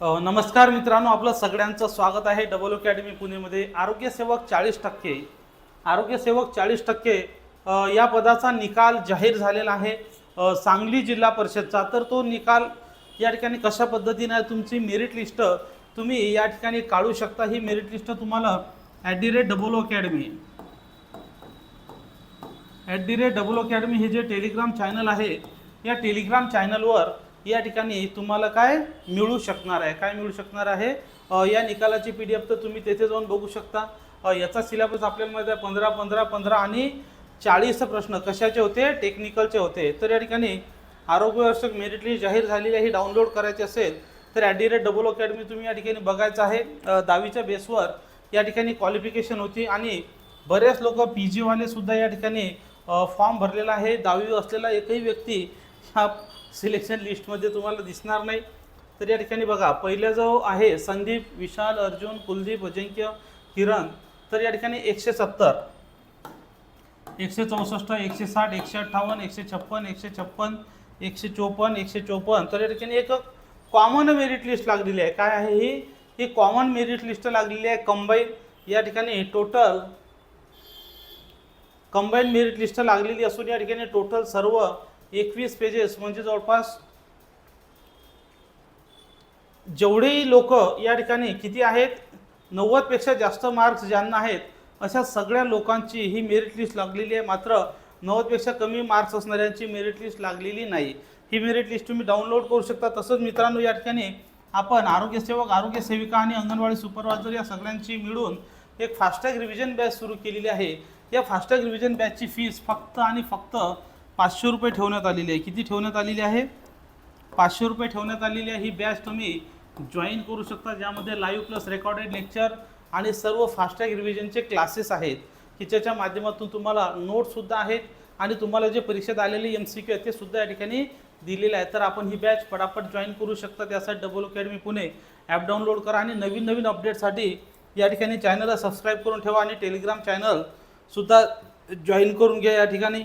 नमस्कार मित्रांनो आपलं सगळ्यांचं स्वागत आहे डबल अकॅडमी पुणेमध्ये. आरोग्यसेवक चाळीस टक्के. आरोग्यसेवक चाळीस टक्के या पदाचा निकाल जाहीर झालेला आहे सांगली जिल्हा परिषदचा. तर तो निकाल या ठिकाणी कशा पद्धतीने तुमची मेरिट लिस्ट तुम्ही या ठिकाणी काढू शकता. ही मेरिट लिस्ट तुम्हाला at the rate double academy at the rate double academy हे जे टेलिग्राम चॅनल आहे या टेलिग्राम चॅनलवर या ठिकाणी तुम्हाला काय मिळू शकणार आहे? काय मिळू शकणार आहे? या निकालाची पी डी एफ तर तुम्ही तेथे जाऊन बघू शकता. याचा सिलेबस आपल्याला माहिती आहे पंधरा पंधरा पंधरा आणि चाळीस प्रश्न कशाचे होते? टेक्निकलचे होते. तर या ठिकाणी आरोग्यवर्षक मेरिट लिस्ट जाहीर झालेली आहे ही डाउनलोड करायची असेल तर at the rate double academy तुम्ही या ठिकाणी बघायचं आहे. दहावीच्या बेसवर या ठिकाणी क्वालिफिकेशन होती आणि बरेच लोक पी जीवाले सुद्धा या ठिकाणी फॉर्म भरलेला आहे. दहावी असलेला एकही व्यक्ती ह्या सिलेक्शन लिस्टमध्ये तुम्हाला दिसणार नाही. तर या ठिकाणी बघा पहिला जो आहे संदीप विशाल अर्जुन कुलदीप अजिंक्य किरण. तर या ठिकाणी एकशे सत्तर. एकशे चौसष्ट एकशे साठ एकशे अठ्ठावन्न एकशे छप्पन एकशे छप्पन एकशे चोपन्न एकशे चोपन्न. तर या ठिकाणी एक कॉमन मेरिट लिस्ट लागलेली आहे. काय आहे ही? ही कॉमन मेरिट लिस्ट लागलेली आहे कंबाईन या ठिकाणी टोटल कंबाईन मेरिट लिस्ट लागलेली असून या ठिकाणी टोटल सर्व एकवीस पेजेस म्हणजे जवळपास जेवढेही लोक या ठिकाणी किती आहेत? नव्वदपेक्षा जास्त मार्क्स ज्यांना आहेत अशा सगळ्या लोकांची ही मेरिट लिस्ट लागलेली आहे. मात्र नव्वदपेक्षा कमी मार्क्स असणाऱ्यांची मेरिट लिस्ट लागलेली नाही. ही मेरिट लिस्ट तुम्ही डाउनलोड करू शकता. तसंच मित्रांनो या ठिकाणी आपण आरोग्यसेवक आरोग्य सेविका आणि अंगणवाडी सुपरवायझर या सगळ्यांची मिळून एक फास्टॅग रिव्हिजन बॅच सुरू केलेली आहे. या फास्टॅग रिव्हिजन बॅचची फीस फक्त आणि फक्त पाचशे रुपये ठेवण्यात आलेली आहे. किती ठेवण्यात आलेली आहे? पाचशे रुपये ठेवण्यात आलेली आहे. ही बॅच तुम्ही जॉईन करू शकता ज्यामध्ये लाईव्ह प्लस रेकॉर्डेड लेक्चर आणि सर्व फास्टॅग रिव्हिजनचे क्लासेस आहेत. की ज्याच्या माध्यमातून तुम्हाला नोट्ससुद्धा आहेत आणि तुम्हाला जे परीक्षेत आलेले एम सी क्यू आहेत ते सुद्धा या ठिकाणी दिलेले आहे तर आपण ही बॅच पटापट जॉईन करू शकता. त्यासाठी double academy Pune app download करा आणि नवीन नवीन अपडेटसाठी या ठिकाणी चॅनलला सबस्क्राईब करून ठेवा आणि टेलिग्राम चॅनलसुद्धा जॉईन करून घ्या या ठिकाणी.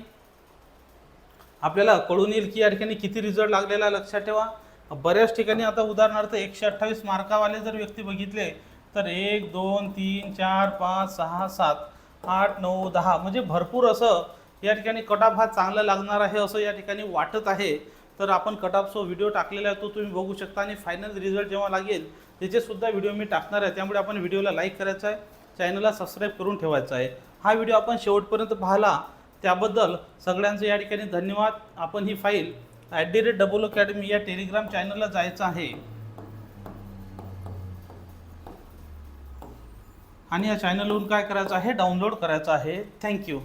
आपल्याला कळून येईल की या ठिकाणी किती रिझल्ट लागलेला लक्षात ठेवा. बऱ्याच ठिकाणी आता उदाहरणार्थ एकशे अठ्ठावीस मार्कावाले जर व्यक्ती बघितले तर एक दोन तीन चार पाच सहा सात आठ नऊ दहा म्हणजे भरपूर असं या ठिकाणी कटाप हा चांगला लागणार आहे असं या ठिकाणी वाटत आहे. तर आपण कटापचा व्हिडिओ टाकलेला आहे तो तुम्ही बघू शकता आणि फायनल रिझल्ट जेव्हा लागेल त्याचेसुद्धा व्हिडिओ मी टाकणार आहे. त्यामुळे आपण व्हिडिओला लाईक करायचा आहे. चॅनलला सबस्क्राईब करून ठेवायचा आहे. हा व्हिडिओ आपण शेवटपर्यंत पाहिला. त्याबद्दल सगळ्यांचं या ठिकाणी धन्यवाद. आपण ही file at the rate double academy या टेलिग्राम चॅनलला जायचं आहे. आणि या चॅनलवरून काय करायचं आहे? डाउनलोड करायचं आहे. थँक्यू